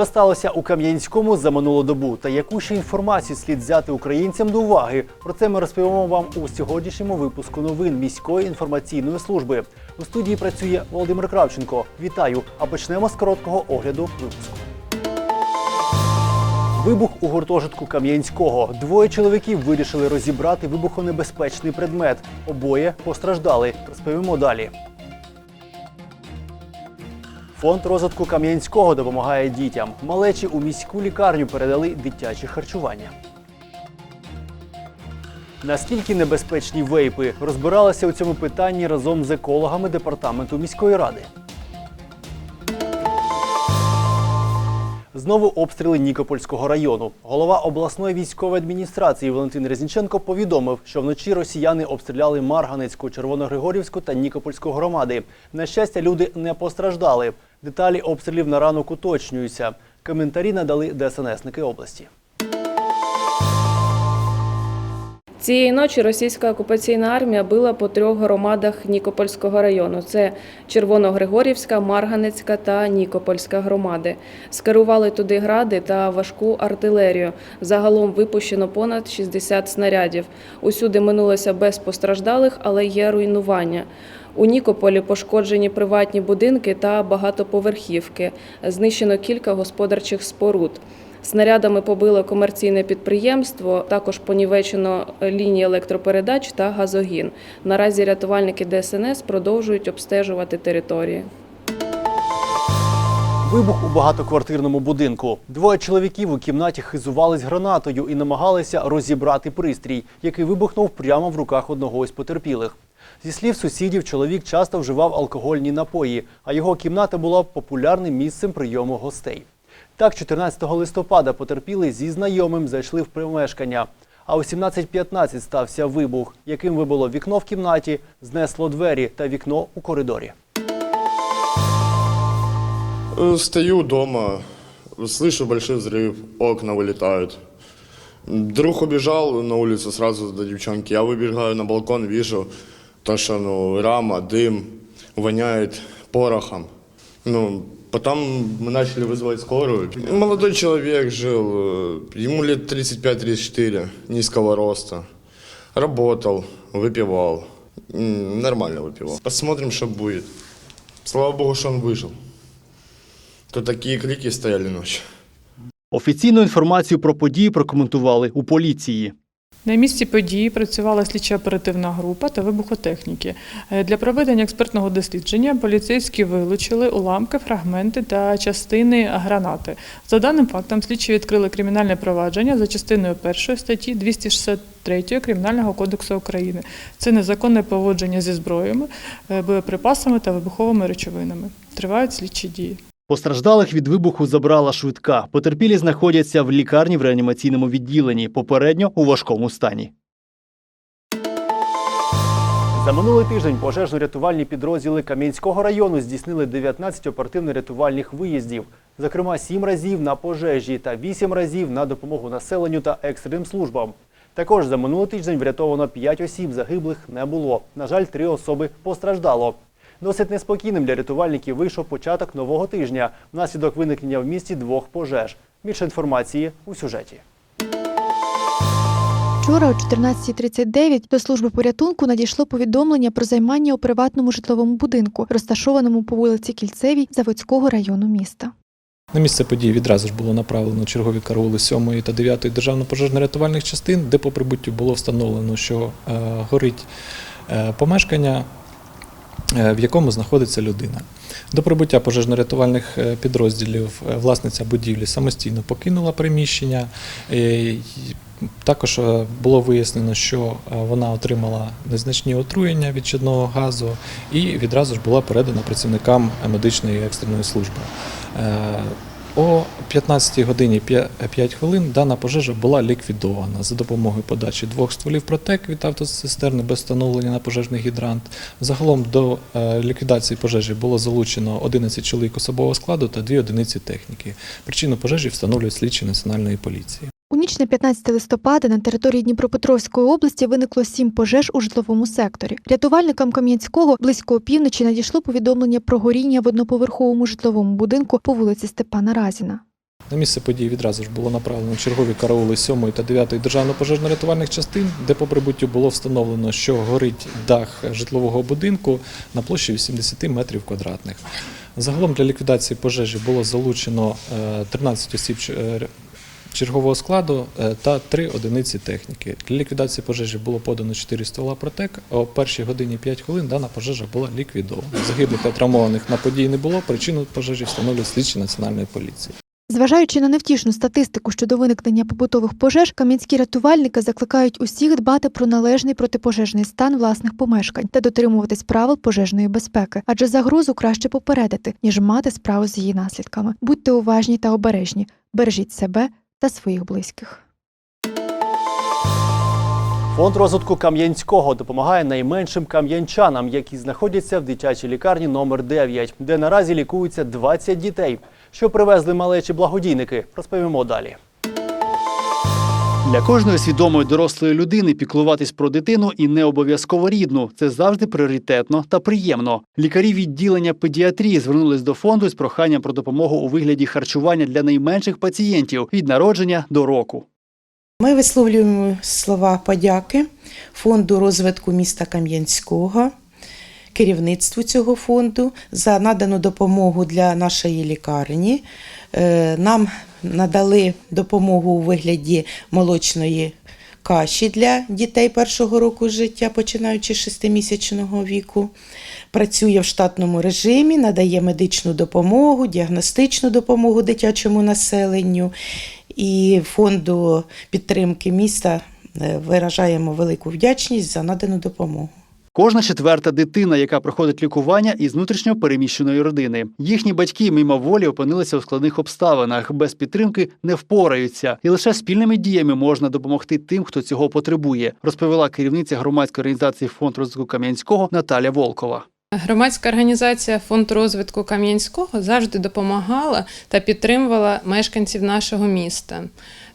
Що сталося у Кам'янському за минулу добу та яку ще інформацію слід взяти українцям до уваги? Про це ми розповімо вам у сьогоднішньому випуску новин міської інформаційної служби. У студії працює Володимир Кравченко. Вітаю! А почнемо з короткого огляду випуску. Вибух у гуртожитку Кам'янського. Двоє чоловіків вирішили розібрати вибухонебезпечний предмет. Обоє постраждали. Розповімо далі. Фонд розвитку Кам'янського допомагає дітям. Малечі у міську лікарню передали дитяче харчування. Наскільки небезпечні вейпи розбиралися у цьому питанні разом з екологами департаменту міської ради. Знову обстріли Нікопольського району. Голова обласної військової адміністрації Валентин Резніченко повідомив, що вночі росіяни обстріляли Марганецьку, Червоногригорівську та Нікопольську громади. На щастя, люди не постраждали. Деталі обстрілів на ранок уточнюються. Коментарі надали ДСНСники області. Цієї ночі російська окупаційна армія била по трьох громадах Нікопольського району: це Червоногригорівська, Марганецька та Нікопольська громади. Скерували туди гради та важку артилерію. Загалом випущено понад 60 снарядів. Усюди минулося без постраждалих, але є руйнування. У Нікополі пошкоджені приватні будинки та багатоповерхівки. Знищено кілька господарчих споруд. Снарядами побило комерційне підприємство, також понівечено лінії електропередач та газогін. Наразі рятувальники ДСНС продовжують обстежувати території. Вибух у багатоквартирному будинку. Двоє чоловіків у кімнаті хизувались гранатою і намагалися розібрати пристрій, який вибухнув прямо в руках одного із потерпілих. Зі слів сусідів, чоловік часто вживав алкогольні напої, а його кімната була популярним місцем прийому гостей. Так, 14 листопада потерпілий зі знайомим зайшли в примешкання. А о 17.15 стався вибух, яким вибило вікно в кімнаті, знесло двері та вікно у коридорі. Э, Стою дома, слышу большой взрыв, окна вылетают. Друг убежал на улицу сразу до девчонки. Я выбегаю на балкон, вижу то, что ну, рама, дым, воняет порохом. Ну, потом мы начали вызывать скорую. Молодой человек жил, э, ему лет 35-34, низкого роста. Работал, выпивал. М, Нормально выпивал. Посмотрим, что будет. Слава богу, что он выжил. То такі кліки стояли ночі. Офіційну інформацію про події прокоментували у поліції. На місці події працювала слідчо-оперативна група та вибухотехніки. Е, Для проведення експертного дослідження поліцейські вилучили уламки, фрагменти та частини гранати. За даним фактом, слідчі відкрили кримінальне провадження за частиною 1 статті 263 Кримінального кодексу України. Це незаконне поводження зі зброями, е, боєприпасами та вибуховими речовинами. Тривають слідчі дії. Постраждалих від вибуху забрала швидка. Потерпілі знаходяться в лікарні в реанімаційному відділенні, попередньо у важкому стані. За минулий тиждень пожежно-рятувальні підрозділи Кам'янського району здійснили 19 оперативно-рятувальних виїздів. Зокрема, 7 разів на пожежі та 8 разів на допомогу населенню та екстреним службам. Також за минулий тиждень врятовано 5 осіб, загиблих не було. На жаль, 3 особи постраждало. Досить неспокійним для рятувальників вийшов початок нового тижня внаслідок виникнення в місті двох пожеж. Більше інформації у сюжеті. Вчора о 14.39 до служби порятунку надійшло повідомлення про займання у приватному житловому будинку, розташованому по вулиці Кільцевій Заводського району міста. На місце події відразу ж було направлено чергові караули 7 та 9 державно-пожежно-рятувальних частин, де по прибуттю було встановлено, що е, горить е, помешкання, в якому знаходиться людина. До прибуття пожежно-рятувальних е, підрозділів е, власниця будівлі самостійно покинула приміщення. Е, Також е, було вияснено, що е, вона отримала незначні отруєння від чадного газу і відразу ж була передана працівникам медичної екстреної служби. О 15 годині 5 хвилин дана пожежа була ліквідована за допомогою подачі двох стволів протек від автоцистерни без встановлення на пожежний гідрант. Загалом до е, ліквідації пожежі було залучено 11 чоловік особового складу та 2 одиниці техніки. Причину пожежі встановлюють слідчі національної поліції. У ніч на 15 листопада на території Дніпропетровської області виникло сім пожеж у житловому секторі. Рятувальникам Кам'янського близько опівночі надійшло повідомлення про горіння в одноповерховому житловому будинку по вулиці Степана Разіна. На місце події відразу ж було направлено чергові караули 7 та 9 державно-пожежно-рятувальних частин, де по прибуттю було встановлено, що горить дах житлового будинку на площі 80 метрів квадратних. Загалом для ліквідації пожежі було залучено е, 13 осіб ч- е, чергового складу е, та 3 одиниці техніки. Для ліквідації пожежі було подано 4 ствола протек. О першій годині 5 хвилин дана пожежа була ліквідована. Загиблих та травмованих на події не було. Причину пожежі встановлюють слідчі національної поліції. Зважаючи на невтішну статистику щодо виникнення побутових пожеж, кам'янські рятувальники закликають усіх дбати про належний протипожежний стан власних помешкань та дотримуватись правил пожежної безпеки, адже загрозу краще попередити, ніж мати справу з її наслідками. Будьте уважні та обережні, бережіть себе та своїх близьких. Фонд розвитку Кам'янського допомагає найменшим кам'янчанам, які знаходяться в дитячій лікарні номер 9, де наразі лікуються 20 дітей. Що привезли малечі благодійники, розповімо далі. Для кожної свідомої дорослої людини піклуватись про дитину і не обов'язково рідну це завжди пріоритетно та приємно. Лікарі відділення педіатрії звернулись до фонду з проханням про допомогу у вигляді харчування для найменших пацієнтів від народження до року. Ми висловлюємо слова подяки фонду розвитку міста Кам'янського, керівництву цього фонду за надану допомогу для нашої лікарні. Е, Нам надали допомогу у вигляді молочної каші для дітей першого року життя, починаючи з шестимісячного віку. Працює в штатному режимі, надає медичну допомогу, діагностичну допомогу дитячому населенню. І фонду підтримки міста е, виражаємо велику вдячність за надану допомогу. Кожна четверта дитина, яка проходить лікування із внутрішньо переміщеної родини. Їхні батьки мимо волі опинилися у складних обставинах, без підтримки не впораються, і лише спільними діями можна допомогти тим, хто цього потребує, розповіла керівниця громадської організації фонд розвитку Кам'янського Наталя Волкова. Громадська організація Фонд розвитку Кам'янського завжди допомагала та підтримувала мешканців нашого міста.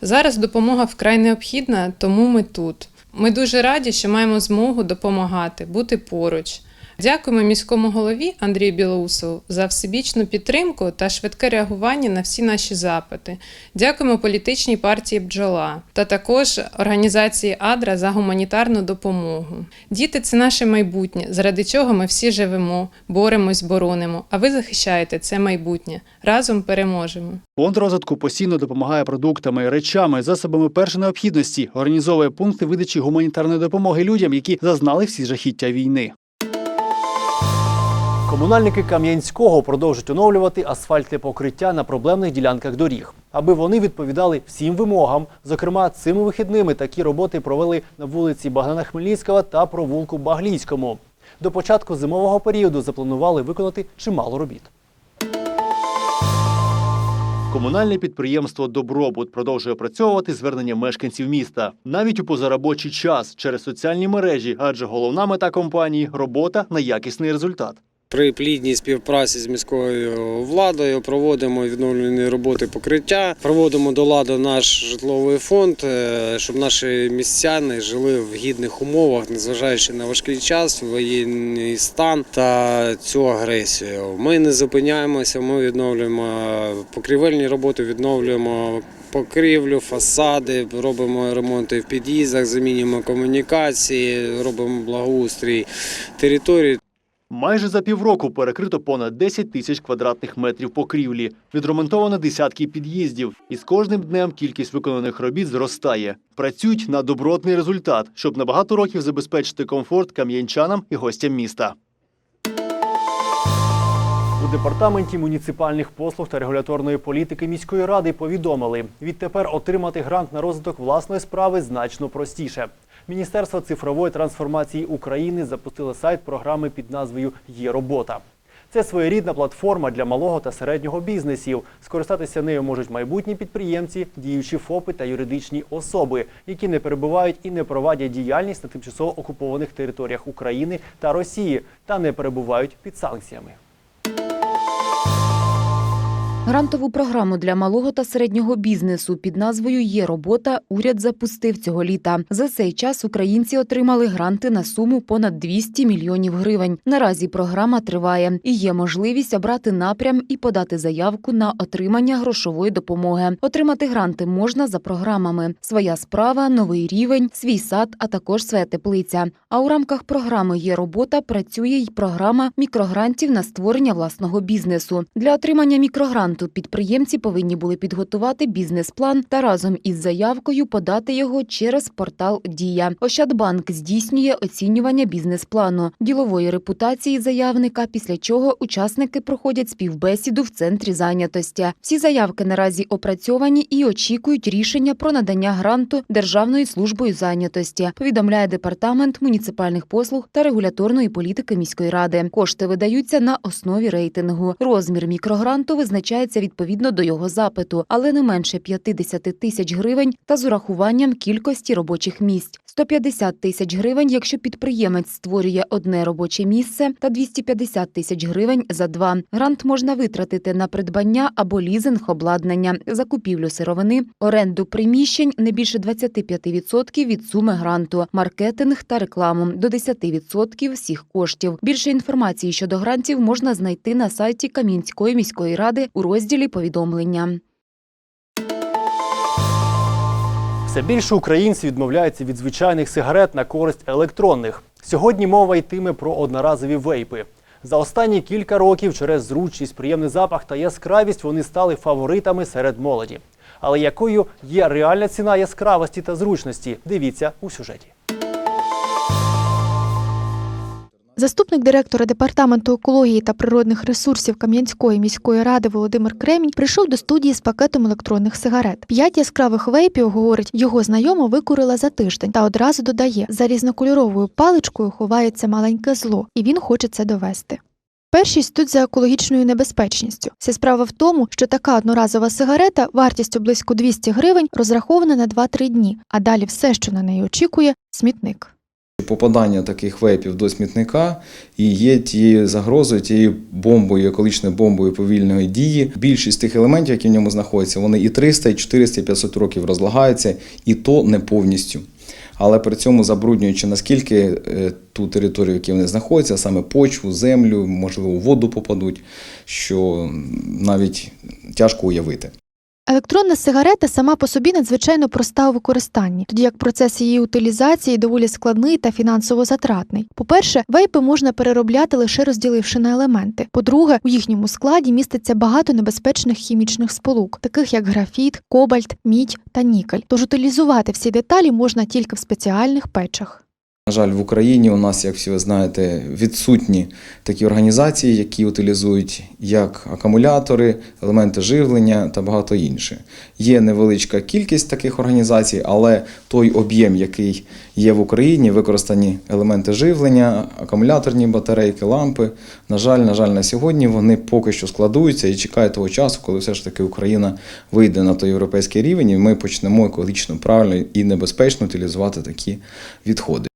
Зараз допомога вкрай необхідна, тому ми тут. Ми дуже раді, що маємо змогу допомагати, бути поруч. Дякуємо міському голові Андрію Білоусову за всебічну підтримку та швидке реагування на всі наші запити. Дякуємо політичній партії Бджола та також організації Адра за гуманітарну допомогу. Діти це наше майбутнє, заради чого ми всі живемо, боремось, боронимо. А ви захищаєте це майбутнє. Разом переможемо. Фонд розвитку постійно допомагає продуктами, речами, засобами першої необхідності, організовує пункти видачі гуманітарної допомоги людям, які зазнали всі жахіття війни. Комунальники Кам'янського продовжують оновлювати асфальтне покриття на проблемних ділянках доріг, аби вони відповідали всім вимогам. Зокрема, цими вихідними такі роботи провели на вулиці Богдана Хмельницького та провулку Баглійському. До початку зимового періоду запланували виконати чимало робіт. Комунальне підприємство Добробут продовжує опрацьовувати звернення мешканців міста навіть у позаробочий час через соціальні мережі, адже головна мета компанії робота на якісний результат. При плідній співпраці з міською владою проводимо відновлені роботи покриття, проводимо до ладу наш житловий фонд, е, щоб наші містяни жили в гідних умовах, незважаючи на важкий час, воєнний стан та цю агресію. Ми не зупиняємося, ми відновлюємо покрівельні роботи, відновлюємо. Покрівлю, фасади, робимо ремонти в під'їздах, замінюємо комунікації, робимо благоустрій території. Майже за півроку перекрито понад 10 тисяч квадратних метрів покрівлі, відремонтовано десятки під'їздів, і з кожним днем кількість виконаних робіт зростає. Працюють на добротний результат, щоб на багато років забезпечити комфорт кам'янчанам і гостям міста. У департаменті муніципальних послуг та регуляторної політики міської ради повідомили, відтепер отримати грант на розвиток власної справи значно простіше. Міністерство цифрової трансформації України запустило сайт програми під назвою Є робота. Це своєрідна платформа для малого та середнього бізнесів. Скористатися нею можуть майбутні підприємці, діючі ФОПи та юридичні особи, які не перебувають і не провадять діяльність на тимчасово окупованих територіях України та Росії та не перебувають під санкціями. Грантову програму для малого та середнього бізнесу під назвою Є робота уряд запустив цього літа. За цей час українці отримали гранти на суму понад 200 мільйонів гривень. Наразі програма триває і є можливість обрати напрям і подати заявку на отримання грошової допомоги. Отримати гранти можна за програмами: своя справа, новий рівень, свій сад, а також своя теплиця. А у рамках програми Є робота працює й програма мікрогрантів на створення власного бізнесу. Для отримання мікрогранту підприємці повинні були підготувати бізнес-план та разом із заявкою подати його через портал Дія. Ощадбанк здійснює оцінювання бізнес-плану, ділової репутації заявника, після чого учасники проходять співбесіду в центрі зайнятості. Всі заявки наразі опрацьовані і очікують рішення про надання гранту Державною службою зайнятості. Повідомляє департамент муніципальних послуг та регуляторної політики міської ради. Кошти видаються на основі рейтингу. Розмір мікрогранту визначається відповідно до його запиту, але не менше 50 тисяч гривень та з урахуванням кількості робочих місць. 150 тисяч гривень, якщо підприємець створює одне робоче місце, та 250 тисяч гривень за два. Грант можна витратити на придбання або лізинг обладнання, закупівлю сировини, оренду приміщень не більше 25% від суми гранту, маркетинг та рекламу до 10% всіх коштів. Більше інформації щодо грантів можна знайти на сайті Кам'янської міської ради у повідомлення. Все більше українців відмовляються від звичайних сигарет на користь електронних. Сьогодні мова йтиме про одноразові вейпи. За останні кілька років через зручність, приємний запах та яскравість вони стали фаворитами серед молоді. Але якою є реальна ціна яскравості та зручності? Дивіться у сюжеті. Заступник директора департаменту екології та природних ресурсів Кам'янської міської ради Володимир Кремінь прийшов до студії з пакетом електронних сигарет. П'ять яскравих вейпів, говорить, його знайома викурила за тиждень та одразу додає: за різнокольоровою паличкою ховається маленьке зло, і він хоче це довести. Першість тут за екологічною небезпечністю. Вся справа в тому, що така одноразова сигарета вартістю близько 200 гривень розрахована на 2-3 дні, а далі все, що на неї очікує, смітник. Попадання таких вейпів до смітника і є тією загрозою, тією бомбою, екологічною бомбою повільної дії. Більшість тих елементів, які в ньому знаходяться, вони і 300, і 400, і 500 років розлагаються, і то не повністю. Але при цьому забруднюючи наскільки е, ту територію, в якій вони знаходяться, саме почву, землю, можливо, воду попадуть, що навіть тяжко уявити. Електронна сигарета сама по собі надзвичайно проста у використанні, тоді як процес її утилізації доволі складний та фінансово затратний. По-перше, вейпи можна переробляти лише розділивши на елементи. По-друге, у їхньому складі міститься багато небезпечних хімічних сполук, таких як графіт, кобальт, мідь та нікель. Тож утилізувати всі деталі можна тільки в спеціальних печах. На жаль, в Україні у нас, як всі ви знаєте, відсутні такі організації, які утилізують як акумулятори, елементи живлення та багато інше. Є невеличка кількість таких організацій, але той об'єм, який є в Україні, використані елементи живлення, акумуляторні батарейки, лампи. На жаль, на жаль, на сьогодні вони поки що складуються і чекають того часу, коли все ж таки Україна вийде на той європейський рівень, і ми почнемо екологічно правильно і небезпечно утилізувати такі відходи.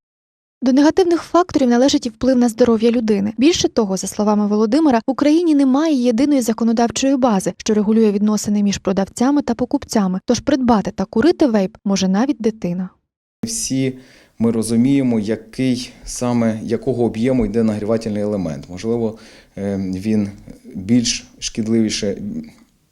До негативних факторів належить і вплив на здоров'я людини. Більше того, за словами Володимира, в Україні немає єдиної законодавчої бази, що регулює відносини між продавцями та покупцями. Тож придбати та курити вейп може навіть дитина. Всі ми розуміємо, який саме якого об'єму йде нагрівательний елемент. Можливо, е, він більш шкідливіше.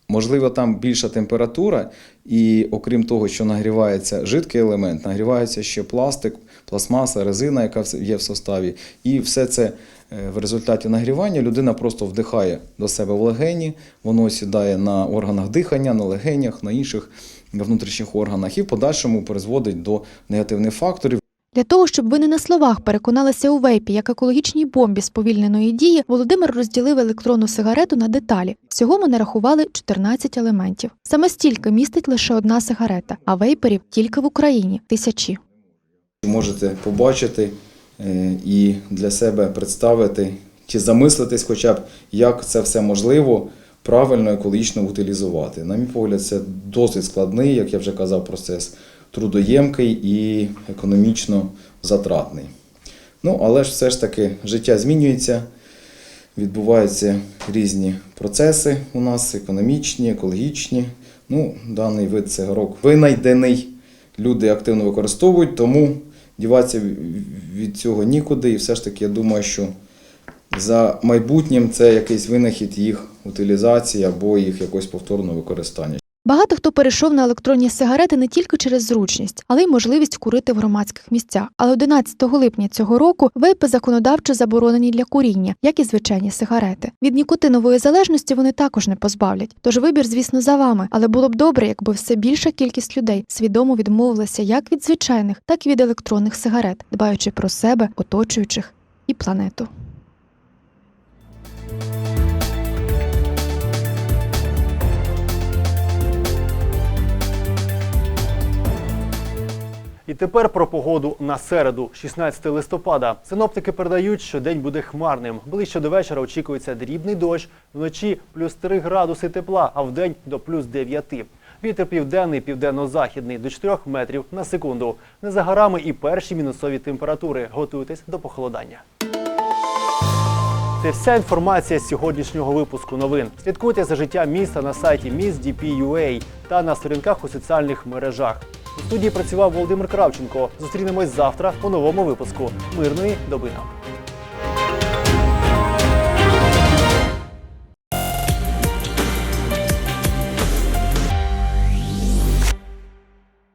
Можливо, там більша температура, і окрім того, що нагрівається жидкий елемент, нагрівається ще пластик, пластмаса, резина, яка є в составі. І все це е, в результаті нагрівання людина просто вдихає до себе в легені, воно сідає на органах дихання, на легенях, на інших внутрішніх органах і в подальшому призводить до негативних факторів. Для того, щоб ви не на словах переконалися у вейпі як екологічній бомбі сповільненої дії, Володимир розділив електронну сигарету на деталі. Всього ми нарахували 14 елементів. Саме стільки містить лише одна сигарета, а вейперів тільки в Україні тисячі. Можете побачити е, і для себе представити чи замислитись, хоча б як це все можливо правильно екологічно утилізувати. На мій погляд, це досить складний, як я вже казав, процес трудоємкий і економічно затратний. Ну, але ж все ж таки життя змінюється. відбуваються різні процеси у нас економічні, екологічні. Ну, даний вид цигарок винайдений, люди активно використовують, тому діватися від цього нікуди. І все ж таки, я думаю, що за майбутнім це якийсь винахід їх утилізації або їх якогось повторного використання. Багато хто перейшов на електронні сигарети не тільки через зручність, але й можливість курити в громадських місцях. Але 11 липня цього року вейпи законодавчо заборонені для куріння, як і звичайні сигарети. Від нікотинової залежності вони також не позбавлять. Тож вибір, звісно, за вами, але було б добре, якби все більша кількість людей свідомо відмовилася як від звичайних, так і від електронних сигарет, дбаючи про себе, оточуючих і планету. І тепер про погоду на середу, 16 листопада. Синоптики передають, що день буде хмарним. Ближче до вечора очікується дрібний дощ, вночі плюс 3 градуси тепла, а вдень до плюс 9. Вітер південний, південно-західний до 4 метрів на секунду. Не за горами і перші мінусові температури. Готуйтесь до похолодання. Це вся інформація з сьогоднішнього випуску новин. Слідкуйте за життям міста на сайті Miss.dp.ua та на сторінках у соціальних мережах. Студії працював Володимир Кравченко. Зустрінемось завтра у новому випуску. Мирної доби нам!